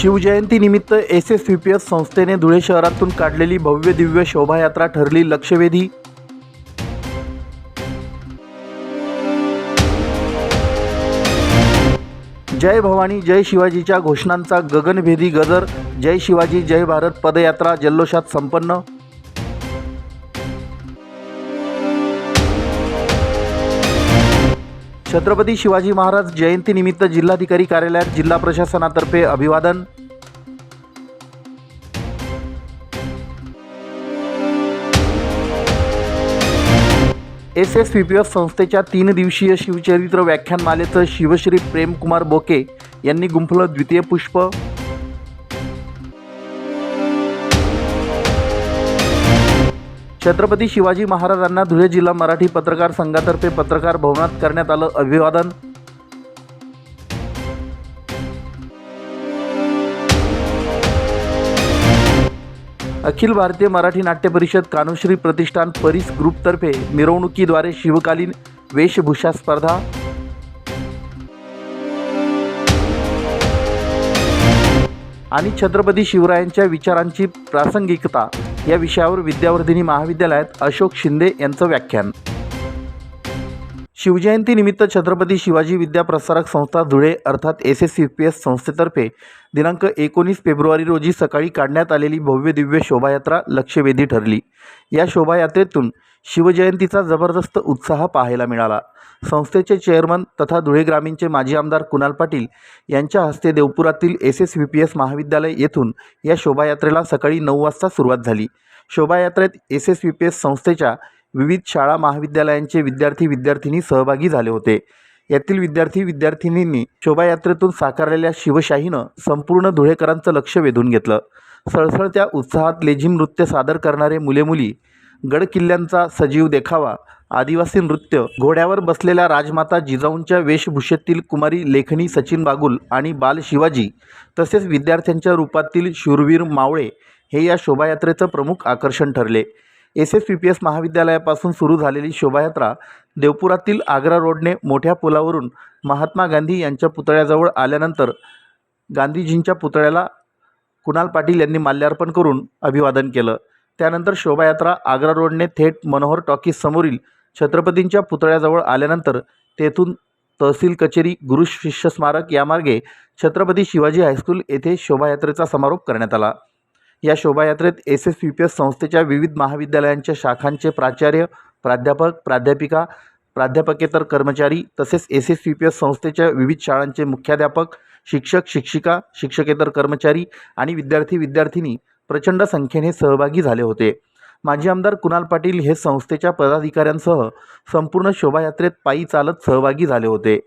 शिवजयंतीनिमित्त S S V P S संस्थेने धुळे शहरातून काढलेली भव्य दिव्य शोभायात्रा ठरली लक्षवेधी. जय भवानी जय शिवाजीच्या घोषणांचा गगनभेदी गजर जय शिवाजी जय भारत पदयात्रा जल्लोषात संपन्न. छत्रपती शिवाजी महाराज जयंतीनिमित्त जिल्हाधिकारी कार्यालयात जिल्हा प्रशासनातर्फे अभिवादन. S S P P S संस्थेच्या तीन दिवसीय शिवचरित्र व्याख्यानमालेचं शिवश्री प्रेमकुमार बोके यांनी गुंफलं द्वितीय पुष्प छत्रपती शिवाजी महाराजांना धुळे जिल्हा मराठी पत्रकार संघातर्फे पत्रकार भवनात करण्यात आलं अभिवादन. अखिल भारतीय मराठी नाट्य परिषद कानुश्री प्रतिष्ठान परिस ग्रुपतर्फे मिरवणुकीद्वारे शिवकालीन वेशभूषा स्पर्धा. आणि छत्रपती शिवरायांच्या विचारांची प्रासंगिकता. या विषयावर विद्यावर्धिनी महाविद्यालयात अशोक शिंदे यांचं व्याख्यान. शिवजयंतीनिमित्त छत्रपती शिवाजी विद्या प्रसारक संस्था धुळे अर्थात S S U P S संस्थेतर्फे दिनांक एकोणीस फेब्रुवारी रोजी सकाळी काढण्यात आलेली भव्य दिव्य शोभायात्रा लक्षवेधी ठरली. या शोभायात्रेतून शिवजयंतीचा जबरदस्त उत्साह पाहायला मिळाला. संस्थेचे चेअरमन तथा धुळे ग्रामीणचे माजी आमदार कुणाल पाटील यांच्या हस्ते देवपुरातील S S V P S महाविद्यालय येथून या शोभायात्रेला सकाळी नऊ वाजता सुरुवात झाली. शोभायात्रेत S S V P S संस्थेच्या विविध शाळा महाविद्यालयांचे विद्यार्थी विद्यार्थिनी सहभागी झाले होते. यातील विद्यार्थी विद्यार्थिनींनी शोभायात्रेतून साकारलेल्या शिवशाहीनं संपूर्ण धुळेकरांचं लक्ष वेधून घेतलं. सळसळत्या उत्साहात लेझिम नृत्य सादर करणारे मुले मुली गडकिल्ल्यांचा सजीव देखावा आदिवासी नृत्य. घोड्यावर बसलेल्या राजमाता जिजाऊंच्या वेशभूषेतील कुमारी लेखणी सचिन बागुल आणि बाल शिवाजी तसेच विद्यार्थ्यांच्या रूपातील शूरवीर मावळे हे या शोभायात्रेचं प्रमुख आकर्षण ठरले. S S P P S महाविद्यालयापासून सुरू झालेली शोभायात्रा देवपुरातील आग्रा रोडने मोठ्या पुलावरून महात्मा गांधी यांच्या पुतळ्याजवळ आल्यानंतर गांधीजींच्या पुतळ्याला कुणाल पाटील यांनी माल्यार्पण करून अभिवादन केलं. त्यानंतर शोभायात्रा आग्रा रोडने थेट मनोहर टॉकीज समोरील छत्रपतींच्या पुतळ्याजवळ आल्यानंतर तेथून तहसील कचेरी गुरु शिष्य स्मारक यामार्गे छत्रपती शिवाजी हायस्कूल येथे शोभायात्रेचा समारोप करण्यात आला. या शोभायात्रेत S S P P S संस्थेच्या विविध महाविद्यालयांच्या शाखांचे प्राचार्य प्राध्यापक प्राध्यापिका प्राध्यापकेतर कर्मचारी तसेच S S P P S संस्थेच्या विविध शाळांचे मुख्याध्यापक शिक्षक शिक्षिका शिक्षकेतर कर्मचारी आणि विद्यार्थी विद्यार्थिनी प्रचंड संख्येने सहभागी झाले होते. माजी आमदार कुणाल पाटील हे संस्थेच्या पदाधिकाऱ्यांसह संपूर्ण शोभायात्रेत पायी चालत सहभागी झाले होते.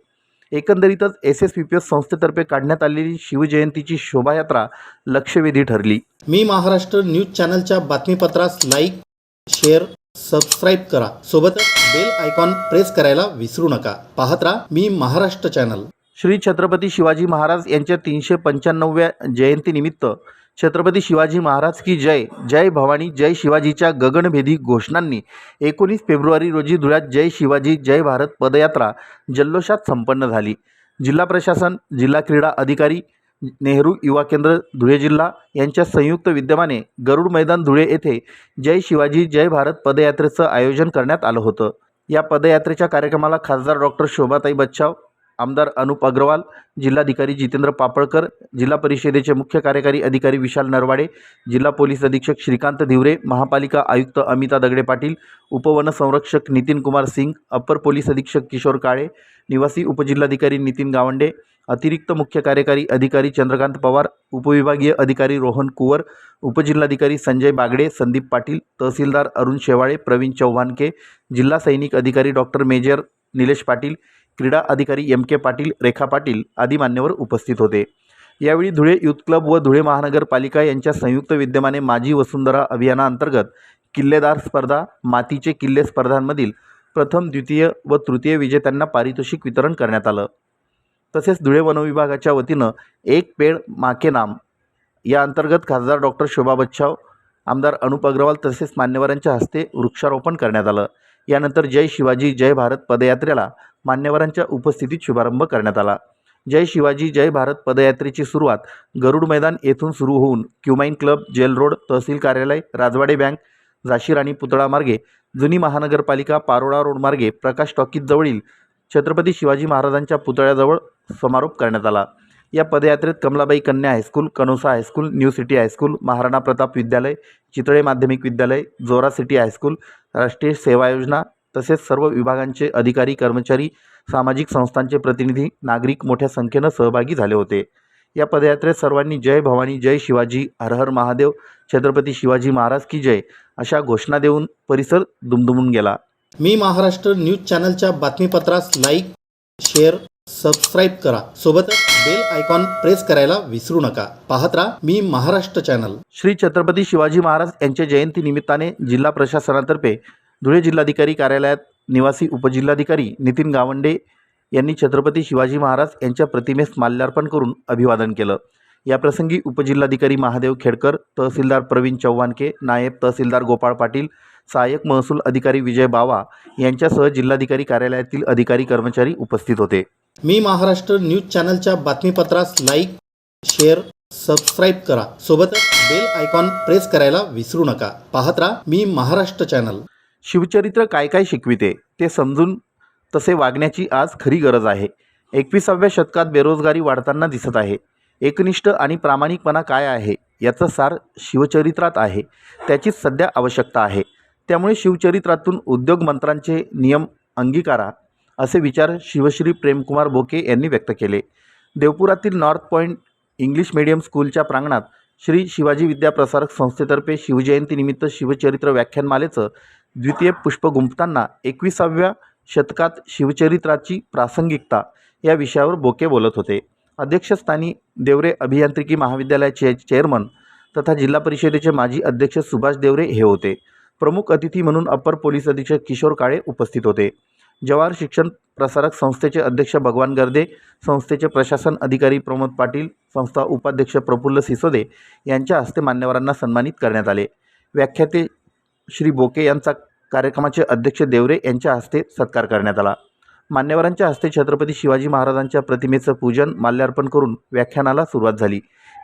एकंदरीतच S S P P S संस्थेतर्फे काढण्यात आलेली शिवजयंतीची शोभायात्रा लक्षवेधी ठरली. मी महाराष्ट्र न्यूज चॅनलच्या बातमीपत्रास लाईक शेअर सबस्क्राईब करा. सोबतच बेल आयकॉन प्रेस करायला विसरू नका. पाहत राहा मी महाराष्ट्र चॅनल. श्री छत्रपती शिवाजी महाराज यांच्या तीनशे पंच्याण्णवव्या जयंतीनिमित्त छत्रपती शिवाजी महाराज की जय. जय भवानी जय शिवाजीच्या गगनभेदी घोषणांनी एकोणीस फेब्रुवारी रोजी धुळ्यात जय शिवाजी जय भारत पदयात्रा जल्लोषात संपन्न झाली. जिल्हा प्रशासन जिल्हा क्रीडा अधिकारी नेहरू युवा केंद्र धुळे जिल्हा यांच्या संयुक्त विद्यमाने गरुड मैदान धुळे येथे जय शिवाजी जय भारत पदयात्रेचं आयोजन करण्यात आलं होतं. या पदयात्रेच्या कार्यक्रमाला खासदार डॉक्टर शोभाताई बच्छाव आमदार अनुप अग्रवाल जिल्हाधिकारी जितेंद्र पापळकर जिल्हा परिषदेचे मुख्य कार्यकारी अधिकारी विशाल नरवाडे जिल्हा पोलीस अधीक्षक श्रीकांत धिवरे महापालिका आयुक्त अमिता दगडे पाटील उपवन संरक्षक नितीन कुमार सिंग अप्पर पोलीस अधीक्षक किशोर काळे निवासी उपजिल्हाधिकारी नितीन गावंडे अतिरिक्त मुख्य कार्यकारी अधिकारी चंद्रकांत पवार उपविभागीय अधिकारी रोहन कुवर उपजिल्हाधिकारी संजय बागडे संदीप पाटील तहसीलदार अरुण शेवाळे प्रवीण चव्हाणके जिल्हा सैनिक अधिकारी डॉक्टर मेजर निलेश पाटील क्रीडा अधिकारी एम के पाटील रेखा पाटील आदी मान्यवर उपस्थित होते. यावेळी धुळे युथ क्लब व धुळे महानगरपालिका यांच्या संयुक्त विद्यमाने माझी वसुंधरा अभियानाअंतर्गत किल्लेदार स्पर्धा मातीचे किल्ले स्पर्धांमधील प्रथम द्वितीय व तृतीय विजेत्यांना पारितोषिक वितरण करण्यात आलं. तसेच धुळे वनविभागाच्या वतीनं एक पेड माके नाम या अंतर्गत खासदार डॉक्टर शोभा बच्छाव आमदार अनुप अग्रवाल तसेच मान्यवरांच्या हस्ते वृक्षारोपण करण्यात आलं. यानंतर जय शिवाजी जय भारत पदयात्रेला मान्यवरांच्या उपस्थितीत शुभारंभ करण्यात आला. जय शिवाजी जय भारत पदयात्रेची सुरुवात गरुड मैदान येथून सुरू होऊन क्युमाईन क्लब जेल रोड तहसील कार्यालय राजवाडे बँक झाशी राणी पुतळा मार्गे जुनी महानगरपालिका पारोळा रोड मार्गे प्रकाश टॉकीजजवळील छत्रपती शिवाजी महाराजांच्या पुतळ्याजवळ समारोप करण्यात आला. या पदयात्रेत Kamlabai Kanya high school Canossa high school new city high school Maharana Pratap Vidyalaya Chitale माध्यमिक विद्यालय जोरा सिटी हायस्कूल राष्ट्रीय सेवा योजना तसेच सर्व विभागांचे अधिकारी कर्मचारी सामाजिक संस्थांचे प्रतिनिधी नागरिक मोठ्या संख्येनं सहभागी झाले होते. या पदयात्रेत सर्वांनी जय भवानी जय शिवाजी हर हर महादेव छत्रपती शिवाजी महाराज की जय अशा घोषणा देऊन परिसर दुमदुमून गेला. मी महाराष्ट्र न्यूज चॅनलच्या बातमीपत्रास लाईक शेअर सबस्क्राईब करा. सोबतच बेल आयकॉन प्रेस करायला विसरू नका. पाहत राहा मी महाराष्ट्र चॅनल. श्री छत्रपती शिवाजी महाराज यांच्या जयंती निमित्ताने जिल्हा प्रशासनातर्फे धुळे जिल्हाधिकारी कार्यालयात निवासी उपजिल्हाधिकारी नितीन गावंडे यांनी छत्रपती शिवाजी महाराज यांच्या प्रतिमेस माल्यार्पण करून अभिवादन केलं. याप्रसंगी उपजिल्हाधिकारी महादेव खेडकर तहसीलदार प्रवीण चव्हाणके नायब तहसीलदार गोपाळ पाटील सहाय्यक महसूल अधिकारी विजय बावा यांच्यासह जिल्हाधिकारी कार्यालयातील अधिकारी कर्मचारी उपस्थित होते. मी महाराष्ट्र न्यूज चॅनलच्या बातमीपत्रास लाईक शेअर सबस्क्राईब करा. सोबतच बेल आयकॉन प्रेस करायला विसरू नका. पाहत राहा मी महाराष्ट्र चॅनल. शिवचरित्र काय काय शिकविते ते समजून तसे वागण्याची आज खरी गरज आहे. एकविसाव्या शतकात बेरोजगारी वाढताना दिसत आहे. एकनिष्ठ आणि प्रामाणिकपणा काय आहे याचं सार शिवचरित्रात आहे. त्याचीच सध्या आवश्यकता आहे. त्यामुळे शिवचरित्रातून उद्योग मंत्रांचे नियम अंगीकारा असे विचार शिवश्री प्रेमकुमार बोके यांनी व्यक्त केले. देवपुरातील नॉर्थ पॉईंट इंग्लिश मीडियम स्कूलच्या प्रांगणात श्री शिवाजी विद्याप्रसारक संस्थेतर्फे शिवजयंतीनिमित्त शिवचरित्र व्याख्यानमालेचं द्वितीय पुष्प गुंफताना एकविसाव्या शतकात शिवचरित्राची प्रासंगिकता या विषयावर बोके बोलत होते. अध्यक्षस्थानी देवरे अभियांत्रिकी महाविद्यालयाचे चेअरमन तथा जिल्हा परिषदेचे माजी अध्यक्ष सुभाष देवरे हे होते. प्रमुख अतिथी म्हणून अप्पर पोलीस अधीक्षक किशोर काळे उपस्थित होते. जवाहर शिक्षण प्रसारक संस्थेचे अध्यक्ष भगवान गर्दे संस्थेचे प्रशासन अधिकारी प्रमोद पाटील संस्था उपाध्यक्ष प्रफुल्ल सिसोदे यांच्या हस्ते मान्यवरांना सन्मानित करण्यात आले. व्याख्याते श्री बोके यांचा कार्यक्रमाचे अध्यक्ष देवरे यांच्या हस्ते सत्कार करण्यात आला. मान्यवरांच्या हस्ते छत्रपती शिवाजी महाराजांच्या प्रतिमेचं पूजन माल्यार्पण करून व्याख्यानाला सुरुवात झाली.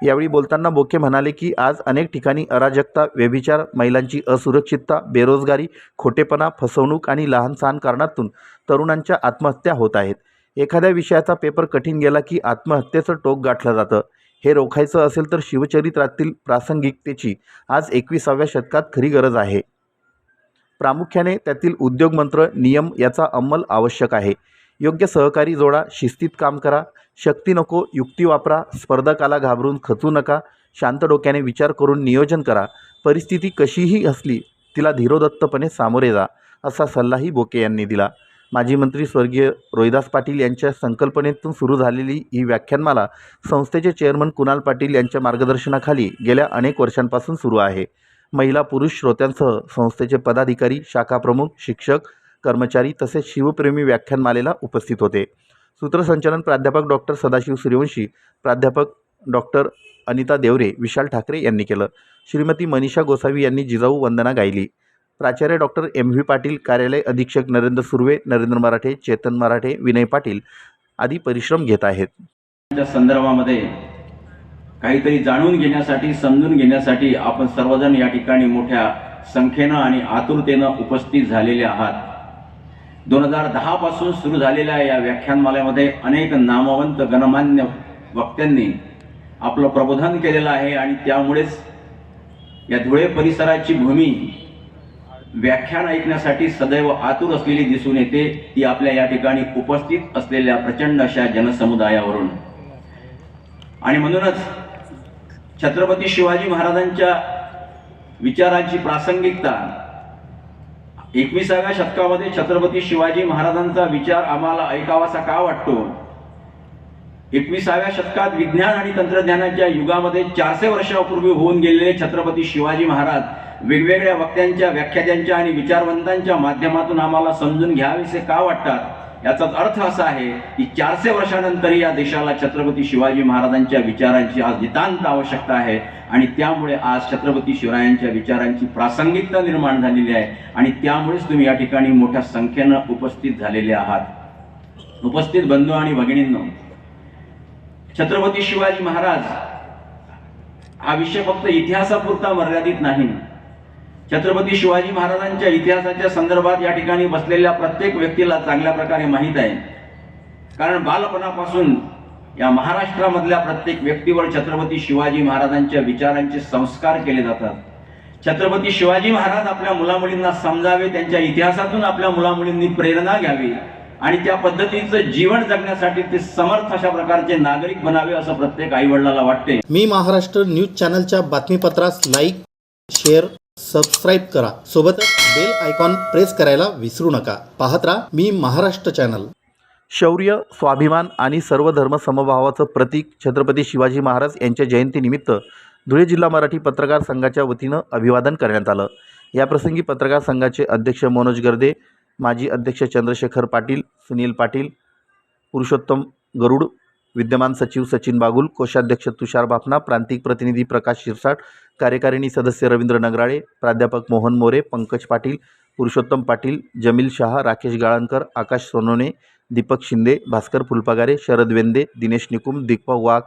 यावेळी बोलताना बोके म्हणाले की आज अनेक ठिकाणी अराजकता व्यभिचार महिलांची असुरक्षितता बेरोजगारी खोटेपणा फसवणूक आणि लहान सहान कारणातून तरुणांच्या आत्महत्या होत आहेत. एखाद्या विषयाचा पेपर कठीण गेला की आत्महत्येचं टोक गाठलं जातं. हे रोखायचं असेल तर शिवचरित्रातील प्रासंगिकतेची. आज एकविसाव्या शतकात खरी गरज आहे. प्रामुख्याने त्यातील उद्योगमंत्र नियम याचा अंमल आवश्यक आहे. योग्य सहकारी जोडा शिस्तीत काम करा. शक्ती नको युक्ती वापरा. स्पर्धकाला घाबरून खचू नका. शांत डोक्याने विचार करून नियोजन करा. परिस्थिती कशीही असली तिला धीरोदत्तपणे सामोरे जा असा सल्लाही बोके यांनी दिला. माजी मंत्री स्वर्गीय रोहिदास पाटील यांच्या संकल्पनेतून सुरू झालेली ही व्याख्यानमाला संस्थेचे चेअरमन कुणाल पाटील यांच्या मार्गदर्शनाखाली गेल्या अनेक वर्षांपासून सुरू आहे. महिला पुरुष श्रोत्यांसह संस्थेचे पदाधिकारी शाखाप्रमुख शिक्षक कर्मचारी तसेच शिवप्रेमी व्याख्यानमालेला उपस्थित होते. सूत्रसंचालन प्राध्यापक डॉक्टर सदाशिव सूर्यवंशी प्राध्यापक डॉक्टर अनिता देवरे विशाल ठाकरे यांनी केलं. श्रीमती मनीषा गोसावी यांनी जिजाऊ वंदना गायली. प्राचार्य डॉक्टर एम व्ही पाटील कार्यालय अधीक्षक नरेंद्र सुर्वे नरेंद्र मराठे चेतन मराठे विनय पाटील आदी परिश्रम घेत आहेत. संदर्भामध्ये काहीतरी जाणून घेण्यासाठी समजून घेण्यासाठी आपण सर्वजण या ठिकाणी मोठ्या संख्येनं आणि आतुरतेनं उपस्थित झालेले आहात. दोन हजार दहापासून सुरू झालेल्या या व्याख्यानमालेमध्ये अनेक नामवंत गणमान्य वक्त्यांनी आपलं प्रबोधन केलेलं आहे आणि त्यामुळेच या धुळे परिसराची भूमी व्याख्यान ऐकण्यासाठी सदैव आतुर असलेली दिसून येते ती आपल्या या ठिकाणी उपस्थित असलेल्या प्रचंड अशा जनसमुदायावरून. आणि म्हणूनच छत्रपती शिवाजी महाराजांच्या विचारांची प्रासंगिकता एकविसाव्या शतकामध्ये छत्रपती शिवाजी महाराजांचा विचार आम्हाला ऐकावासा का वाटतो? एकविसाव्या शतकात विज्ञान आणि तंत्रज्ञानाच्या युगामध्ये चारशे वर्षापूर्वी होऊन गेलेले छत्रपती शिवाजी महाराज वेगवेगळ्या वक्त्यांच्या व्याख्यात्यांच्या आणि विचारवंतांच्या माध्यमातून आम्हाला समजून घ्यावेसे का वाटतात? याचाच अर्थ असा आहे की चारशे वर्षानंतर या देशाला छत्रपती शिवाजी महाराजांच्या विचारांची आज नितांत आवश्यकता आहे आणि त्यामुळे आज छत्रपती शिवरायांच्या विचारांची प्रासंगिकता निर्माण झालेली आहे आणि त्यामुळेच तुम्ही या ठिकाणी मोठ्या संख्येनं उपस्थित झालेले आहात. उपस्थित बंधू आणि भगिनींनो छत्रपती शिवाजी महाराज हा विषय फक्त इतिहासापुरता मर्यादित नाही. छत्रपती शिवाजी महाराजांच्या इतिहासाच्या संदर्भात या ठिकाणी बसलेल्या प्रत्येक व्यक्तीला चांगल्या प्रकारे माहीत आहे. कारण बालपणापासून या महाराष्ट्रामधल्या प्रत्येक व्यक्तीवर छत्रपती शिवाजी महाराजांच्या विचारांचे संस्कार केले जातात. छत्रपती शिवाजी महाराज आपल्या मुलामुलींना समजावे त्यांच्या इतिहासातून आपल्या मुलामुलींनी प्रेरणा घ्यावी. आणि त्या पद्धतीचं जीवन जगण्यासाठी ते समर्थ अशा प्रकारचे नागरिक बनावे असं प्रत्येक आई वडिलाला वाटते. मी महाराष्ट्र न्यूज चॅनलच्या बातमीपत्रास लाईक शेअर सबस्क्राईब करा. सोबतच बेल आयकॉन प्रेस करायला विसरू नका. पाहत राहा मी महाराष्ट्र चॅनल. शौर्य स्वाभिमान आणि सर्व धर्म समभावाचं प्रतीक छत्रपती शिवाजी महाराज यांच्या जयंतीनिमित्त धुळे जिल्हा मराठी पत्रकार संघाच्या वतीनं अभिवादन करण्यात आलं. याप्रसंगी पत्रकार संघाचे अध्यक्ष मनोज गर्दे माजी अध्यक्ष चंद्रशेखर पाटील सुनील पाटील पुरुषोत्तम गरुड विद्यमान सचिव सचिन बागुल कोषाध्यक्ष तुषार बाफना प्रांतिक प्रतिनिधी प्रकाश शिरसाट कार्यकारिणी सदस्य रवींद्र नगराळे प्राध्यापक मोहन मोरे पंकज पाटील पुरुषोत्तम पाटील जमील शहा राकेश गाळणकर आकाश सोनोने दीपक शिंदे भास्कर फुलपागारे शरद वेंदे दिनेश निकुम दीपक वाघ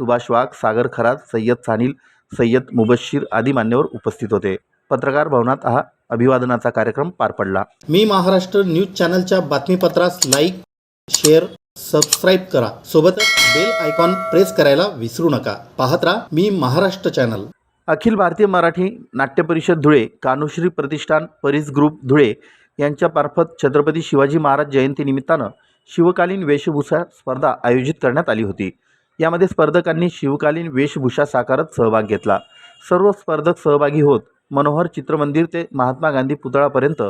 सुभाष वाघ सागर खरात सय्यद सानिल सय्यद मुबश्शीर आदी मान्यवर उपस्थित होते. पत्रकार भवनात हा अभिवादनाचा कार्यक्रम पार पडला. मी महाराष्ट्र न्यूज चॅनलच्या बातमीपत्रास लाईक शेअर सबस्क्राईब करा. सोबतच बेल आयकॉन प्रेस करायला विसरू नका. पाहत राहा मी महाराष्ट्र चॅनल. अखिल भारतीय मराठी नाट्य परिषद धुळे कानुश्री प्रतिष्ठान परिस ग्रुप धुळे यांच्या मार्फत छत्रपती शिवाजी महाराज जयंतीनिमित्तानं शिवकालीन वेशभूषा स्पर्धा आयोजित करण्यात आली होती. यामध्ये स्पर्धकांनी शिवकालीन वेशभूषा साकारत सहभाग घेतला. सर्व स्पर्धक सहभागी होत मनोहर चित्रमंदिर ते महात्मा गांधी पुतळापर्यंत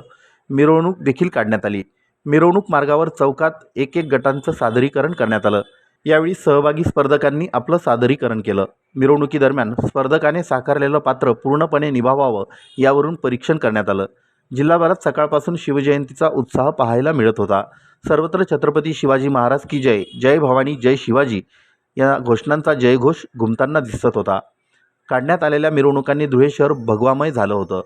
मिरवणूक देखील काढण्यात आली. मिरवणूक मार्गावर चौकात एक एक गटांचं सादरीकरण करण्यात आलं. यावेळी सहभागी स्पर्धकांनी आपलं सादरीकरण केलं. मिरवणुकीदरम्यान स्पर्धकाने साकारलेलं पात्र पूर्णपणे निभावावं यावरून परीक्षण करण्यात आलं. जिल्हाभरात सकाळपासून शिवजयंतीचा उत्साह पाहायला मिळत होता. सर्वत्र छत्रपती शिवाजी महाराज की जय जय भवानी जय शिवाजी या घोषणांचा जयघोष घुमताना दिसत होता. काढण्यात आलेल्या मिरवणुकांनी धुळे शहर भगवामय झालं होतं.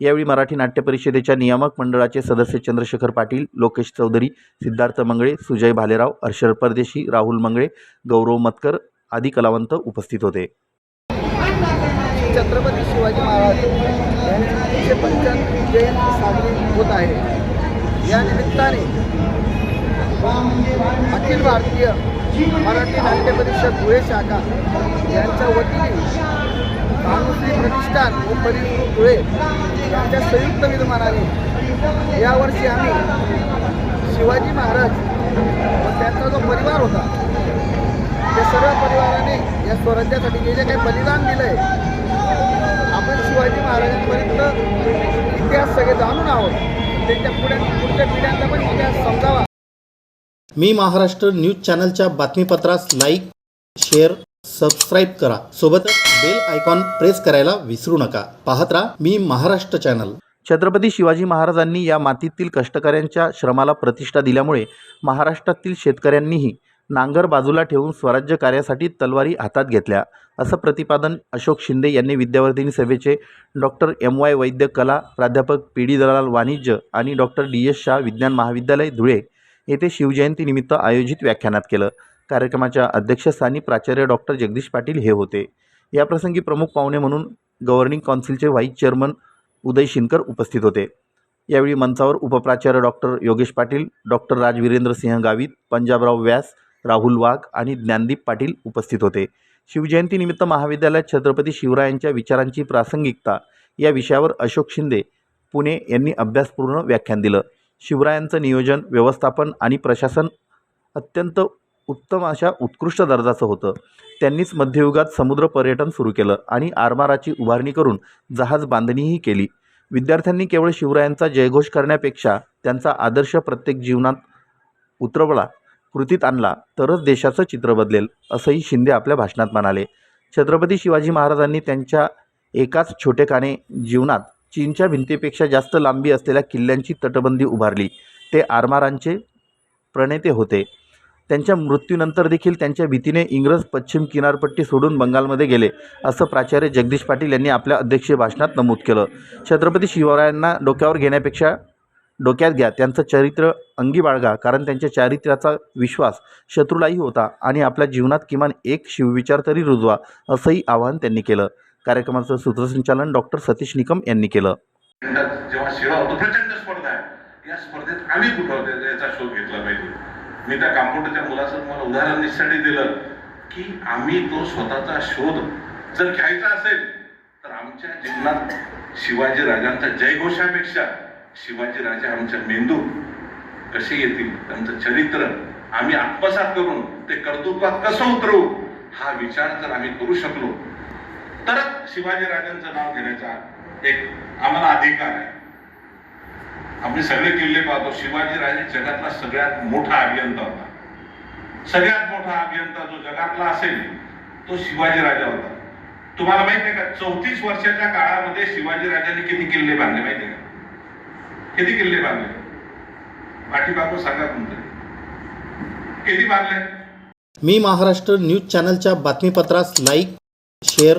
यावेळी मराठी नाट्य परिषदेच्या नियामक मंडळाचे सदस्य चंद्रशेखर पाटील लोकेश चौधरी सिद्धार्थ मंगळे सुजय भालेराव हर्षल परदेशी राहुल मंगळे गौरव मतकर आदी कलावंत उपस्थित होते. छत्रपती शिवाजी महाराज यांची एकशे पंच्याण्णव जयंती साजरी होत आहे. या निमित्ताने अखिल भारतीय मराठी नाट्य परिषद धुळे शाखा यांच्या वतीने भानुश्री प्रतिष्ठान व परिसर धुळे यांच्या संयुक्त विद्यमानाने यावर्षी आम्ही शिवाजी महाराज व त्यांचा जो परिवार होता त्या सर्व परिवाराने या स्वराज्यासाठी जे जे काही बलिदान दिलं आहे आपण शिवाजी महाराजांपर्यंत इतिहास सगळे जाणून आहोत. त्यांच्या पुढे पुढच्या पिढ्यांना पण इतिहास समजावा. मी महाराष्ट्र न्यूज चॅनलच्या बातमीपत्रास लाईक शेअर सबस्क्राईब करा. सोबतच बेल आयकॉन प्रेस करायला विसरू नका. पाहत राहा मी महाराष्ट्र चॅनल. छत्रपती शिवाजी महाराजांनी या मातीतील कष्टकऱ्यांच्या श्रमाला प्रतिष्ठा दिल्यामुळे महाराष्ट्रातील शेतकऱ्यांनीही नांगर बाजूला ठेवून स्वराज्य कार्यासाठी तलवारी हातात घेतल्या असं प्रतिपादन अशोक शिंदे यांनी विद्यावर्धिनी सभेचे डॉक्टर एम वाय वैद्य कला प्राध्यापक पी डी दलाल वाणिज्य आणि डॉक्टर डी एस शाह विज्ञान महाविद्यालय धुळे येथे शिवजयंतीनिमित्त आयोजित व्याख्यानात केलं. कार्यक्रमाच्या अध्यक्षस्थानी प्राचार्य डॉक्टर जगदीश पाटील हे होते. याप्रसंगी प्रमुख पाहुणे म्हणून गव्हर्निंग काउन्सिलचे व्हाईस चेअरमन उदय शिनकर उपस्थित होते. यावेळी मंचावर उपप्राचार्य डॉक्टर योगेश पाटील डॉक्टर राजवीरेंद्र सिंह गावित पंजाबराव व्यास राहुल वाघ आणि ज्ञानदीप पाटील उपस्थित होते. शिवजयंतीनिमित्त महाविद्यालयात छत्रपती शिवरायांच्या विचारांची प्रासंगिकता या विषयावर अशोक शिंदे पुणे यांनी अभ्यासपूर्ण व्याख्यान दिलं. शिवरायांचं नियोजन व्यवस्थापन आणि प्रशासन अत्यंत उत्तम अशा उत्कृष्ट दर्जाचं होतं. त्यांनीच मध्ययुगात समुद्र पर्यटन सुरू केलं आणि आरमाराची उभारणी करून जहाज बांधणीही केली. विद्यार्थ्यांनी केवळ शिवरायांचा जयघोष करण्यापेक्षा त्यांचा आदर्श प्रत्येक जीवनात उतरवला कृतीत आणला तरच देशाचं चित्र बदलेल असंही शिंदे आपल्या भाषणात म्हणाले. छत्रपती शिवाजी महाराजांनी त्यांच्या एकाच छोटेखाने जीवनात चीनच्या भिंतीपेक्षा जास्त लांबी असलेल्या किल्ल्यांची तटबंदी उभारली. ते आरमारांचे प्रणेते होते. त्यांच्या मृत्यूनंतर देखील त्यांच्या भीतीने इंग्रज पश्चिम किनारपट्टी सोडून बंगालमध्ये गेले असं प्राचार्य जगदीश पाटील यांनी आपल्या अध्यक्षीय भाषणात नमूद केलं. छत्रपती शिवरायांना डोक्यावर घेण्यापेक्षा डोक्यात घ्या त्यांचं चरित्र अंगी बाळगा कारण त्यांच्या चारित्र्याचा विश्वास शत्रूलाही होता आणि आपल्या जीवनात किमान एक शिवविचार तरी रुजवा असंही आवाहन त्यांनी केलं. कार्यक्रमाचं सूत्रसंचालन डॉक्टर सतीश निकम यांनी केलं. जेव्हा सेवा होतो प्रचंड स्पर्धा आहे. या स्पर्धेत आम्ही कुठं होते? याचा शोध घेतला पाहिजे. मी त्या कांपाऊंडच्या मुलाचं तुम्हाला उदाहरण निश्चित दिलं की आम्ही तो स्वतःचा शोध जर घ्यायचा असेल तर आमच्या जीवनात शिवाजी राजांच्या जयघोषापेक्षा शिवाजी राजा आमच्या मेंदू कसे येतील? त्यांचं चरित्र आम्ही आत्मसात करून ते कर्तृत्वात कसं उतरवू हा विचार जर आम्ही करू शकलो तरच शिवाजी राजांचं नाव घेण्याचा एक आम्हाला अधिकार आहे. आम्ही सगळे किल्ले पाहतो. शिवाजी राजे जगातला सगळ्यात मोठा अभियंता होता. सगळ्यात मोठा अभियंता जो जगातला असेल तो शिवाजी राजा होता. तुम्हाला माहिती आहे का? चौतीस वर्षाच्या काळामध्ये शिवाजी राजांनी किती किल्ले बांधले माहिती आहे का? किती किल्ले बांधले? पाठीबाबू सांगा तुमचं किती बांधले? मी महाराष्ट्र न्यूज चॅनलच्या बातमीपत्रास लाईक शेअर